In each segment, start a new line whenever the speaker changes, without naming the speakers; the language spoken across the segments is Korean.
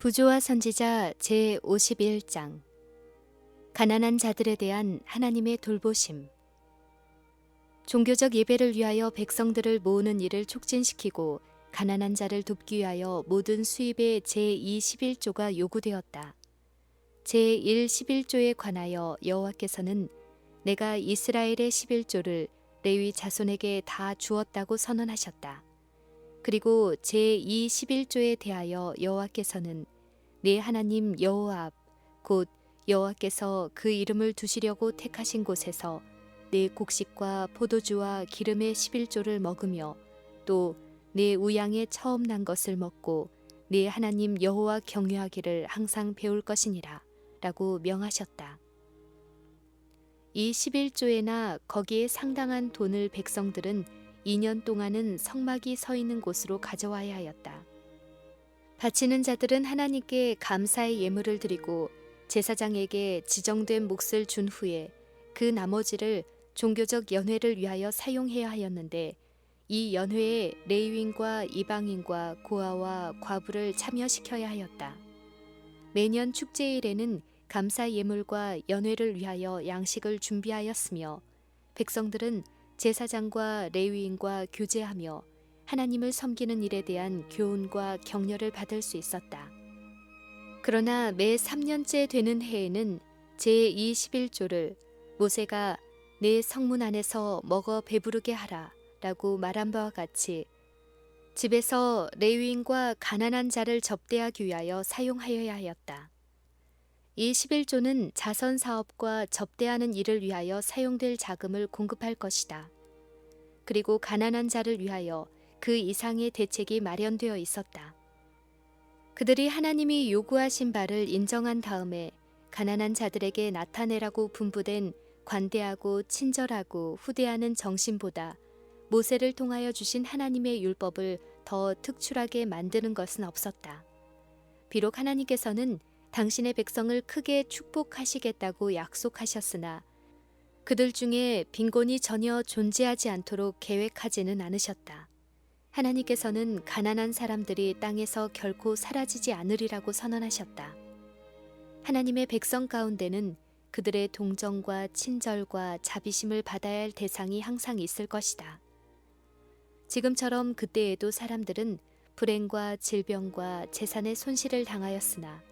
부조와 선지자 제 51장 가난한 자들에 대한 하나님의 돌보심 종교적 예배를 위하여 백성들을 모으는 일을 촉진시키고 가난한 자를 돕기 위하여 모든 수입의 제2 11조가 요구되었다. 제1 11조에 관하여 여호와께서는 내가 이스라엘의 11조를 레위 자손에게 다 주었다고 선언하셨다. 그리고 제2 11조에 대하여 여호와께서는 내 하나님 여호와 앞, 곧 여호와께서 그 이름을 두시려고 택하신 곳에서 내 곡식과 포도주와 기름의 11조를 먹으며 또 내 우양에 처음 난 것을 먹고 내 하나님 여호와 경외하기를 항상 배울 것이니라 라고 명하셨다. 이 11조에나 거기에 상당한 돈을 백성들은 2년 동안은 성막이 서 있는 곳으로 가져와야 하였다. 바치는 자들은 하나님께 감사의 예물을 드리고 제사장에게 지정된 몫을 준 후에 그 나머지를 종교적 연회를 위하여 사용해야 하였는데 이 연회에 레위인과 이방인과 고아와 과부를 참여시켜야 하였다. 매년 축제일에는 감사 예물과 연회를 위하여 양식을 준비하였으며 백성들은 제사장과 레위인과 교제하며 하나님을 섬기는 일에 대한 교훈과 격려를 받을 수 있었다. 그러나 매 3년째 되는 해에는 제21조를 모세가 내 성문 안에서 먹어 배부르게 하라 라고 말한 바와 같이 집에서 레위인과 가난한 자를 접대하기 위하여 사용하여야 하였다. 이 11조는 자선 사업과 접대하는 일을 위하여 사용될 자금을 공급할 것이다. 그리고 가난한 자를 위하여 그 이상의 대책이 마련되어 있었다. 그들이 하나님이 요구하신 바를 인정한 다음에 가난한 자들에게 나타내라고 분부된 관대하고 친절하고 후대하는 정신보다 모세를 통하여 주신 하나님의 율법을 더 특출하게 만드는 것은 없었다. 비록 하나님께서는 당신의 백성을 크게 축복하시겠다고 약속하셨으나 그들 중에 빈곤이 전혀 존재하지 않도록 계획하지는 않으셨다. 하나님께서는 가난한 사람들이 땅에서 결코 사라지지 않으리라고 선언하셨다. 하나님의 백성 가운데는 그들의 동정과 친절과 자비심을 받아야 할 대상이 항상 있을 것이다. 지금처럼 그때에도 사람들은 불행과 질병과 재산의 손실을 당하였으나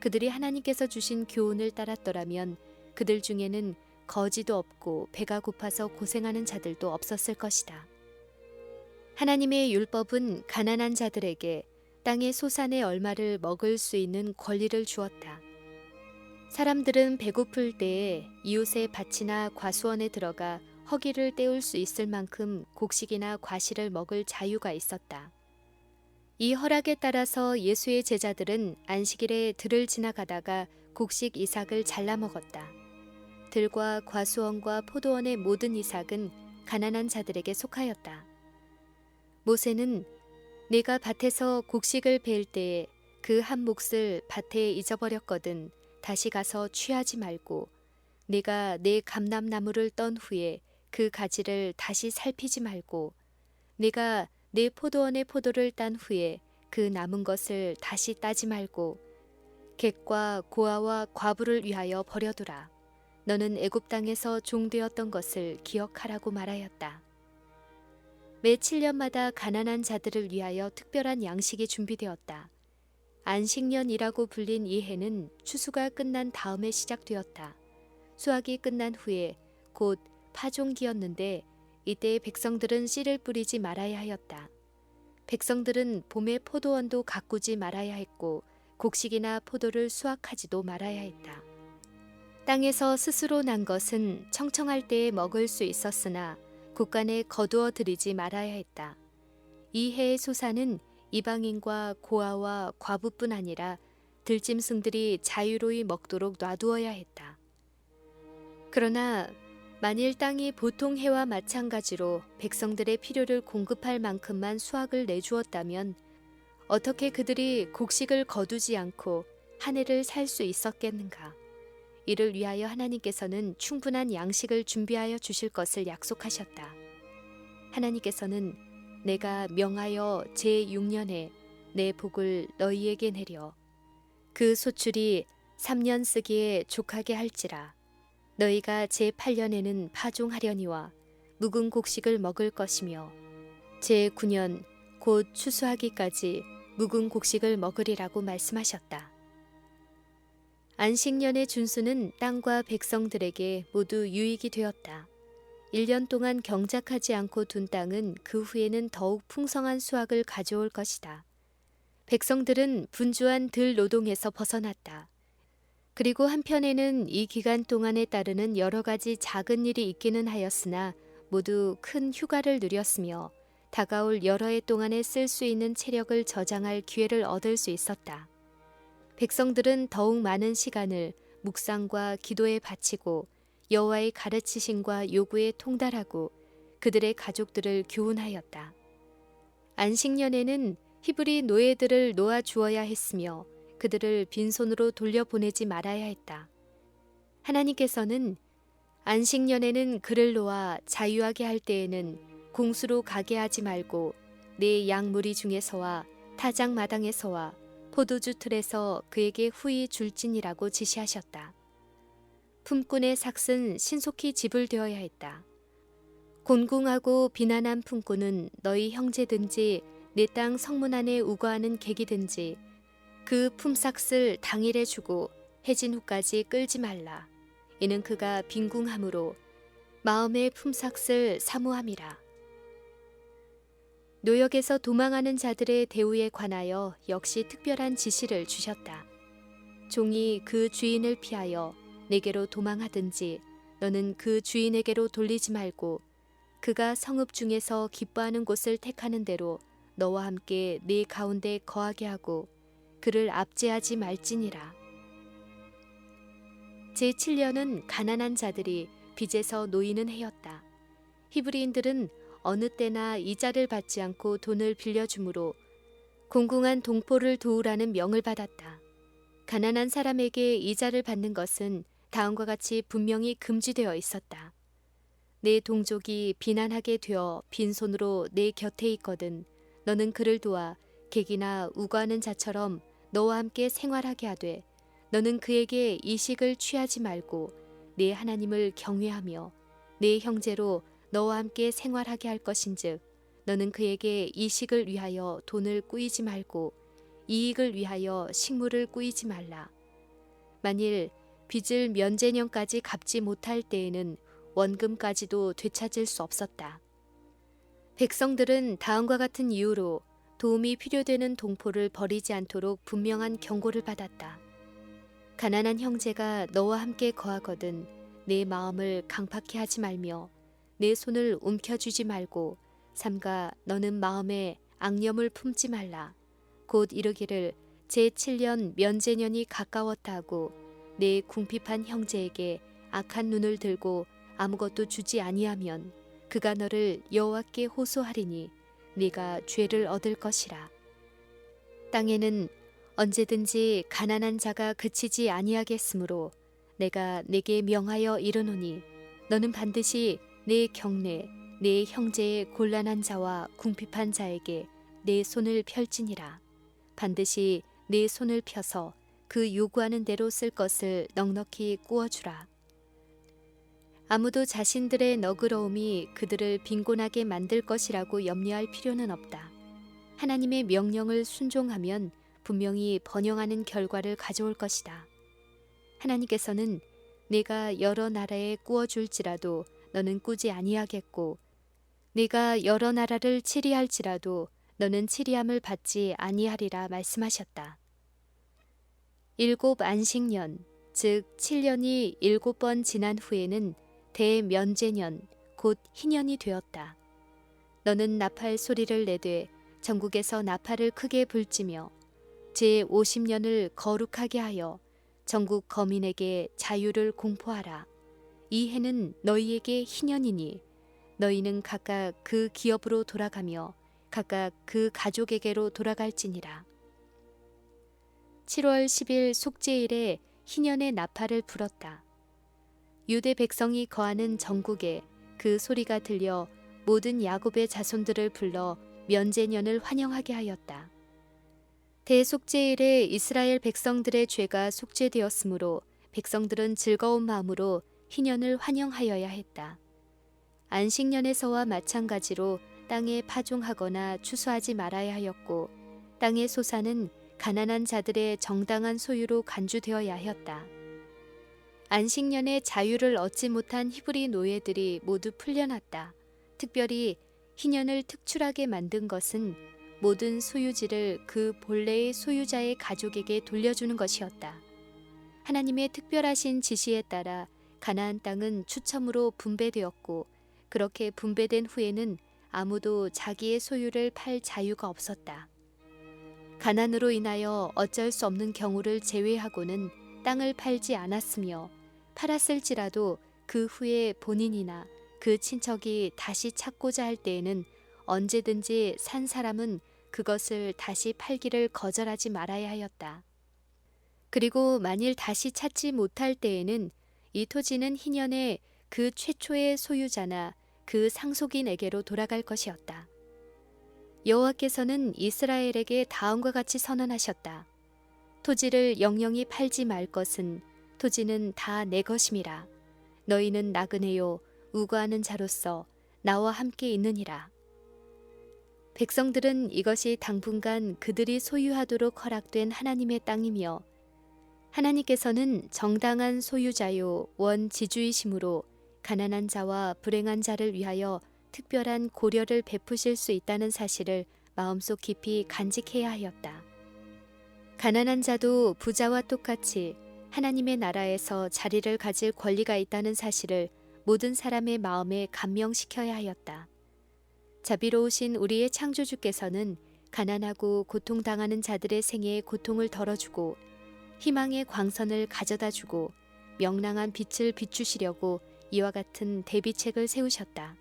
그들이 하나님께서 주신 교훈을 따랐더라면 그들 중에는 거지도 없고 배가 고파서 고생하는 자들도 없었을 것이다. 하나님의 율법은 가난한 자들에게 땅의 소산의 얼마를 먹을 수 있는 권리를 주었다. 사람들은 배고플 때에 이웃의 밭이나 과수원에 들어가 허기를 때울 수 있을 만큼 곡식이나 과실을 먹을 자유가 있었다. 이 허락에 따라서 예수의 제자들은 안식일에 들을 지나가다가 곡식 이삭을 잘라 먹었다. 들과 과수원과 포도원의 모든 이삭은 가난한 자들에게 속하였다. 모세는 내가 밭에서 곡식을 벨 때에 그 한 몫을 밭에 잊어버렸거든 다시 가서 취하지 말고 내가 내 감람나무를 떤 후에 그 가지를 다시 살피지 말고 내가 내 포도원의 포도를 딴 후에 그 남은 것을 다시 따지 말고 객과 고아와 과부를 위하여 버려두라. 너는 애굽 땅에서 종되었던 것을 기억하라고 말하였다. 매 7년마다 가난한 자들을 위하여 특별한 양식이 준비되었다. 안식년이라고 불린 이 해는 추수가 끝난 다음에 시작되었다. 수확이 끝난 후에 곧 파종기였는데 이때 백성들은 씨를 뿌리지 말아야 하였다. 백성들은 봄에 포도원도 가꾸지 말아야 했고 곡식이나 포도를 수확하지도 말아야 했다. 땅에서 스스로 난 것은 청청할 때에 먹을 수 있었으나 국간에 거두어 들이지 말아야 했다. 이 해의 소사는 이방인과 고아와 과부뿐 아니라 들짐승들이 자유로이 먹도록 놔두어야 했다. 그러나 만일 땅이 보통 해와 마찬가지로 백성들의 필요를 공급할 만큼만 수확을 내주었다면 어떻게 그들이 곡식을 거두지 않고 한 해를 살 수 있었겠는가? 이를 위하여 하나님께서는 충분한 양식을 준비하여 주실 것을 약속하셨다. 하나님께서는 내가 명하여 제6년에 내 복을 너희에게 내려 그 소출이 3년 쓰기에 족하게 할지라 너희가 제 8년에는 파종하려니와 묵은 곡식을 먹을 것이며 제 9년 곧 추수하기까지 묵은 곡식을 먹으리라고 말씀하셨다. 안식년의 준수는 땅과 백성들에게 모두 유익이 되었다. 1년 동안 경작하지 않고 둔 땅은 그 후에는 더욱 풍성한 수확을 가져올 것이다. 백성들은 분주한 들 노동에서 벗어났다. 그리고 한편에는 이 기간 동안에 따르는 여러 가지 작은 일이 있기는 하였으나 모두 큰 휴가를 누렸으며 다가올 여러 해 동안에 쓸 수 있는 체력을 저장할 기회를 얻을 수 있었다. 백성들은 더욱 많은 시간을 묵상과 기도에 바치고 여호와의 가르치심과 요구에 통달하고 그들의 가족들을 교훈하였다. 안식년에는 히브리 노예들을 놓아 주어야 했으며 그들을 빈손으로 돌려보내지 말아야 했다. 하나님께서는 안식년에는 그를 놓아 자유하게 할 때에는 공수로 가게 하지 말고 내 양무리 중에서와 타작 마당에서와 포도주 틀에서 그에게 후히 줄진이라고 지시하셨다. 품꾼의 삭은 신속히 지불되어야 했다. 곤궁하고 비난한 품꾼은 너희 형제든지 내 땅 성문 안에 우거하는 객이든지 그 품삯을 당일에 주고 해진 후까지 끌지 말라. 이는 그가 빈궁함으로 마음의 품삯을 사모함이라. 노역에서 도망하는 자들의 대우에 관하여 역시 특별한 지시를 주셨다. 종이 그 주인을 피하여 내게로 도망하든지 너는 그 주인에게로 돌리지 말고 그가 성읍 중에서 기뻐하는 곳을 택하는 대로 너와 함께 네 가운데 거하게 하고 그를 압제하지 말지니라. 제7년은 가난한 자들이 빚에서 놓이는 해였다. 히브리인들은 어느 때나 이자를 받지 않고 돈을 빌려주므로 공공한 동포를 도우라는 명을 받았다. 가난한 사람에게 이자를 받는 것은 다음과 같이 분명히 금지되어 있었다. 내 동족이 비난하게 되어 빈손으로 내 곁에 있거든 너는 그를 도와 객이나 우거하는 자처럼 너와 함께 생활하게 하되 너는 그에게 이식을 취하지 말고 내 하나님을 경외하며 내 형제로 너와 함께 생활하게 할 것인즉 너는 그에게 이식을 위하여 돈을 꾸이지 말고 이익을 위하여 식물을 꾸이지 말라. 만일 빚을 면제년까지 갚지 못할 때에는 원금까지도 되찾을 수 없었다. 백성들은 다음과 같은 이유로 도움이 필요되는 동포를 버리지 않도록 분명한 경고를 받았다. 가난한 형제가 너와 함께 거하거든 내 마음을 강팍해 하지 말며 내 손을 움켜쥐지 말고 삼가 너는 마음에 악념을 품지 말라. 곧 이르기를 제7년 면제년이 가까웠다 하고 내 궁핍한 형제에게 악한 눈을 들고 아무것도 주지 아니하면 그가 너를 여호와께 호소하리니 네가 죄를 얻을 것이라. 땅에는 언제든지 가난한 자가 그치지 아니하겠으므로 내가 내게 명하여 이르노니 너는 반드시 내 경내 내 형제의 곤란한 자와 궁핍한 자에게 내 손을 펼지니라. 반드시 내 손을 펴서 그 요구하는 대로 쓸 것을 넉넉히 꾸어 주라. 아무도 자신들의 너그러움이 그들을 빈곤하게 만들 것이라고 염려할 필요는 없다. 하나님의 명령을 순종하면 분명히 번영하는 결과를 가져올 것이다. 하나님께서는 내가 여러 나라에 꾸어줄지라도 너는 꾸지 아니하겠고 네가 여러 나라를 치리할지라도 너는 치리함을 받지 아니하리라 말씀하셨다. 일곱 안식년 즉 7년이 일곱 번 지난 후에는 대면제년 곧 희년이 되었다. 너는 나팔 소리를 내되 전국에서 나팔을 크게 불지며 제 50년을 거룩하게 하여 전국 거민에게 자유를 공포하라. 이 해는 너희에게 희년이니 너희는 각각 그 기업으로 돌아가며 각각 그 가족에게로 돌아갈지니라. 7월 10일 속죄일에 희년의 나팔을 불었다. 유대 백성이 거하는 전국에 그 소리가 들려 모든 야곱의 자손들을 불러 면제년을 환영하게 하였다. 대속죄일에 이스라엘 백성들의 죄가 속죄되었으므로 백성들은 즐거운 마음으로 희년을 환영하여야 했다. 안식년에서와 마찬가지로 땅에 파종하거나 추수하지 말아야 하였고 땅의 소산은 가난한 자들의 정당한 소유로 간주되어야 하였다. 안식년에 자유를 얻지 못한 히브리 노예들이 모두 풀려났다. 특별히 희년을 특출하게 만든 것은 모든 소유지를 그 본래의 소유자의 가족에게 돌려주는 것이었다. 하나님의 특별하신 지시에 따라 가나안 땅은 추첨으로 분배되었고 그렇게 분배된 후에는 아무도 자기의 소유를 팔 자유가 없었다. 가난으로 인하여 어쩔 수 없는 경우를 제외하고는 땅을 팔지 않았으며 팔았을지라도 그 후에 본인이나 그 친척이 다시 찾고자 할 때에는 언제든지 산 사람은 그것을 다시 팔기를 거절하지 말아야 하였다. 그리고 만일 다시 찾지 못할 때에는 이 토지는 희년에 그 최초의 소유자나 그 상속인에게로 돌아갈 것이었다. 여호와께서는 이스라엘에게 다음과 같이 선언하셨다. 토지를 영영이 팔지 말 것은 토지는 다 내 것임이라. 너희는 나그네요 우거하는 자로서 나와 함께 있느니라. 백성들은 이것이 당분간 그들이 소유하도록 허락된 하나님의 땅이며 하나님께서는 정당한 소유자요 원 지주이심으로 가난한 자와 불행한 자를 위하여 특별한 고려를 베푸실 수 있다는 사실을 마음속 깊이 간직해야 하였다. 가난한 자도 부자와 똑같이 하나님의 나라에서 자리를 가질 권리가 있다는 사실을 모든 사람의 마음에 감명시켜야 하였다. 자비로우신 우리의 창조주께서는 가난하고 고통당하는 자들의 생애에 고통을 덜어주고 희망의 광선을 가져다 주고 명랑한 빛을 비추시려고 이와 같은 대비책을 세우셨다.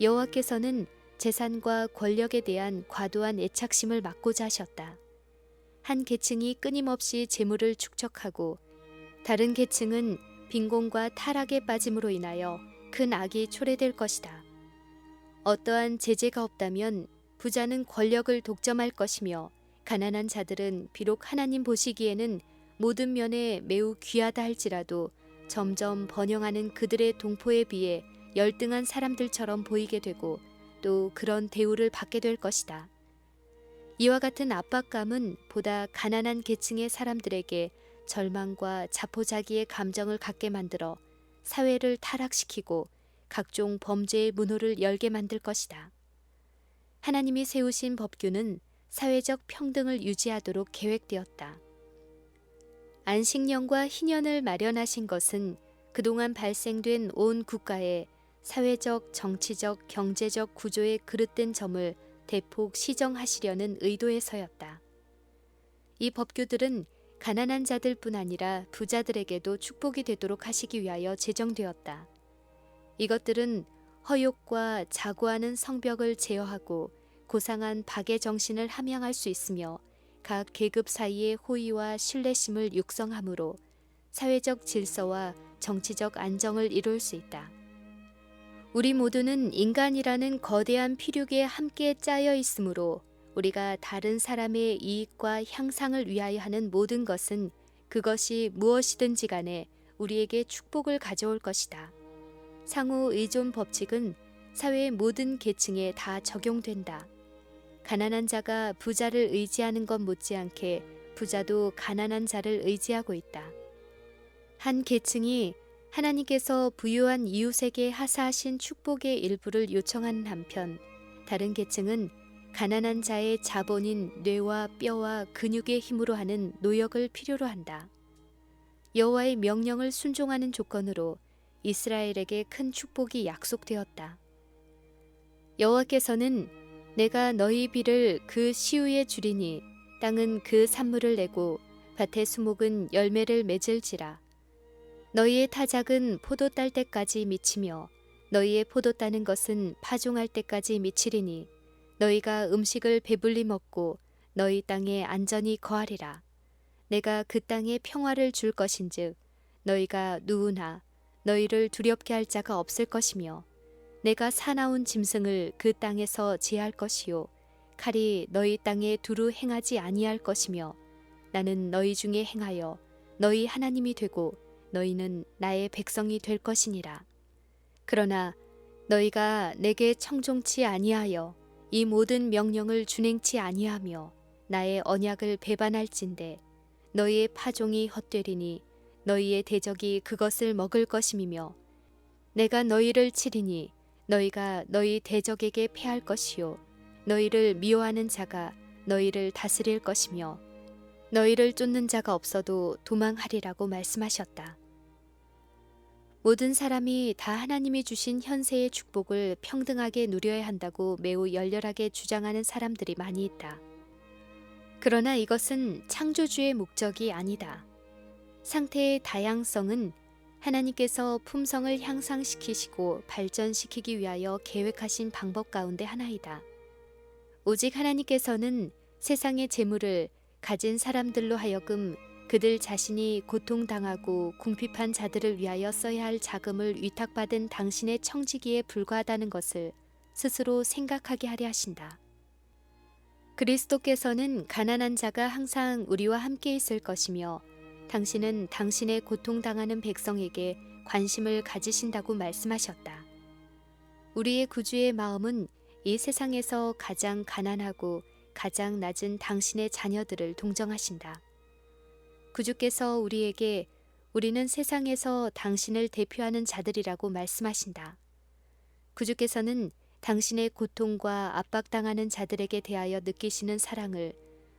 여호와께서는 재산과 권력에 대한 과도한 애착심을 막고자 하셨다. 한 계층이 끊임없이 재물을 축적하고 다른 계층은 빈곤과 타락에 빠짐으로 인하여 큰 악이 초래될 것이다. 어떠한 제재가 없다면 부자는 권력을 독점할 것이며 가난한 자들은 비록 하나님 보시기에는 모든 면에 매우 귀하다 할지라도 점점 번영하는 그들의 동포에 비해 열등한 사람들처럼 보이게 되고 또 그런 대우를 받게 될 것이다. 이와 같은 압박감은 보다 가난한 계층의 사람들에게 절망과 자포자기의 감정을 갖게 만들어 사회를 타락시키고 각종 범죄의 문호를 열게 만들 것이다. 하나님이 세우신 법규는 사회적 평등을 유지하도록 계획되었다. 안식년과 희년을 마련하신 것은 그동안 발생된 온 국가의 사회적, 정치적, 경제적 구조에 그릇된 점을 대폭 시정하시려는 의도에서였다. 이 법규들은 가난한 자들뿐 아니라 부자들에게도 축복이 되도록 하시기 위하여 제정되었다. 이것들은 허욕과 자고하는 성벽을 제어하고 고상한 박의 정신을 함양할 수 있으며 각 계급 사이의 호의와 신뢰심을 육성함으로 사회적 질서와 정치적 안정을 이룰 수 있다. 우리 모두는 인간이라는 거대한 피륙에 함께 짜여 있으므로 우리가 다른 사람의 이익과 향상을 위하여 하는 모든 것은 그것이 무엇이든지 간에 우리에게 축복을 가져올 것이다. 상호 의존 법칙은 사회의 모든 계층에 다 적용된다. 가난한 자가 부자를 의지하는 것 못지않게 부자도 가난한 자를 의지하고 있다. 한 계층이 하나님께서 부유한 이웃에게 하사하신 축복의 일부를 요청하는 한편 다른 계층은 가난한 자의 자본인 뇌와 뼈와 근육의 힘으로 하는 노역을 필요로 한다. 여호와의 명령을 순종하는 조건으로 이스라엘에게 큰 축복이 약속되었다. 여호와께서는 내가 너희 비를 그 시우에 주리니 땅은 그 산물을 내고 밭의 수목은 열매를 맺을지라 너희의 타작은 포도 딸 때까지 미치며 너희의 포도 따는 것은 파종할 때까지 미치리니 너희가 음식을 배불리 먹고 너희 땅에 안전히 거하리라. 내가 그 땅에 평화를 줄 것인즉 너희가 누우나 너희를 두렵게 할 자가 없을 것이며 내가 사나운 짐승을 그 땅에서 제할 것이요 칼이 너희 땅에 두루 행하지 아니할 것이며 나는 너희 중에 행하여 너희 하나님이 되고 너희는 나의 백성이 될 것이니라. 그러나 너희가 내게 청종치 아니하여 이 모든 명령을 준행치 아니하며 나의 언약을 배반할진대 너희의 파종이 헛되리니 너희의 대적이 그것을 먹을 것임이며 내가 너희를 치리니 너희가 너희 대적에게 패할 것이요 너희를 미워하는 자가 너희를 다스릴 것이며 너희를 쫓는 자가 없어도 도망하리라고 말씀하셨다. 모든 사람이 다 하나님이 주신 현세의 축복을 평등하게 누려야 한다고 매우 열렬하게 주장하는 사람들이 많이 있다. 그러나 이것은 창조주의 목적이 아니다. 상태의 다양성은 하나님께서 품성을 향상시키시고 발전시키기 위하여 계획하신 방법 가운데 하나이다. 오직 하나님께서는 세상의 재물을 가진 사람들로 하여금 그들 자신이 고통당하고 궁핍한 자들을 위하여 써야 할 자금을 위탁받은 당신의 청지기에 불과하다는 것을 스스로 생각하게 하려 하신다. 그리스도께서는 가난한 자가 항상 우리와 함께 있을 것이며 당신은 당신의 고통당하는 백성에게 관심을 가지신다고 말씀하셨다. 우리의 구주의 마음은 이 세상에서 가장 가난하고 가장 낮은 당신의 자녀들을 동정하신다. 구주께서 우리에게 우리는 세상에서 당신을 대표하는 자들이라고 말씀하신다. 구주께서는 당신의 고통과 압박당하는 자들에게 대하여 느끼시는 사랑을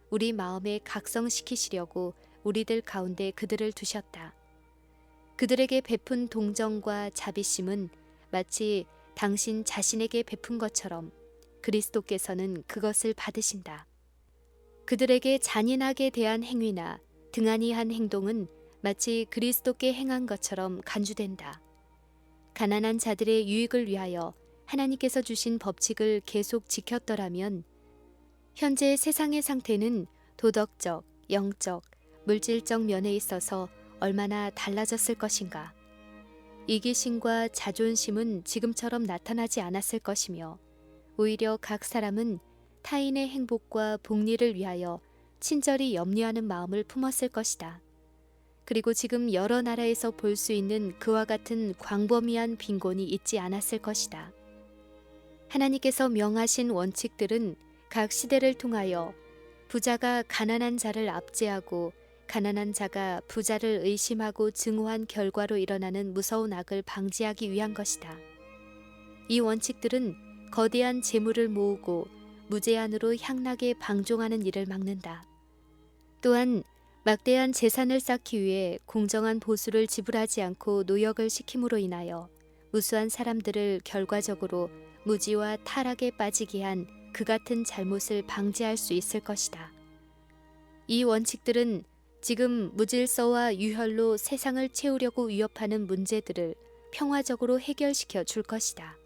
우리 마음에 각성시키시려고 우리들 가운데 그들을 두셨다. 그들에게 베푼 동정과 자비심은 마치 당신 자신에게 베푼 것처럼 그리스도께서는 그것을 받으신다. 그들에게 잔인하게 대한 행위나 등한히 한 행동은 마치 그리스도께 행한 것처럼 간주된다. 가난한 자들의 유익을 위하여 하나님께서 주신 법칙을 계속 지켰더라면 현재 세상의 상태는 도덕적, 영적, 물질적 면에 있어서 얼마나 달라졌을 것인가. 이기심과 자존심은 지금처럼 나타나지 않았을 것이며 오히려 각 사람은 타인의 행복과 복리를 위하여 친절히 염려하는 마음을 품었을 것이다. 그리고 지금 여러 나라에서 볼 수 있는 그와 같은 광범위한 빈곤이 있지 않았을 것이다. 하나님께서 명하신 원칙들은 각 시대를 통하여 부자가 가난한 자를 압제하고 가난한 자가 부자를 의심하고 증오한 결과로 일어나는 무서운 악을 방지하기 위한 것이다. 이 원칙들은 거대한 재물을 모으고 무제한으로 향락에 방종하는 일을 막는다. 또한 막대한 재산을 쌓기 위해 공정한 보수를 지불하지 않고 노역을 시킴으로 인하여 무수한 사람들을 결과적으로 무지와 타락에 빠지게 한 그 같은 잘못을 방지할 수 있을 것이다. 이 원칙들은 지금 무질서와 유혈로 세상을 채우려고 위협하는 문제들을 평화적으로 해결시켜 줄 것이다.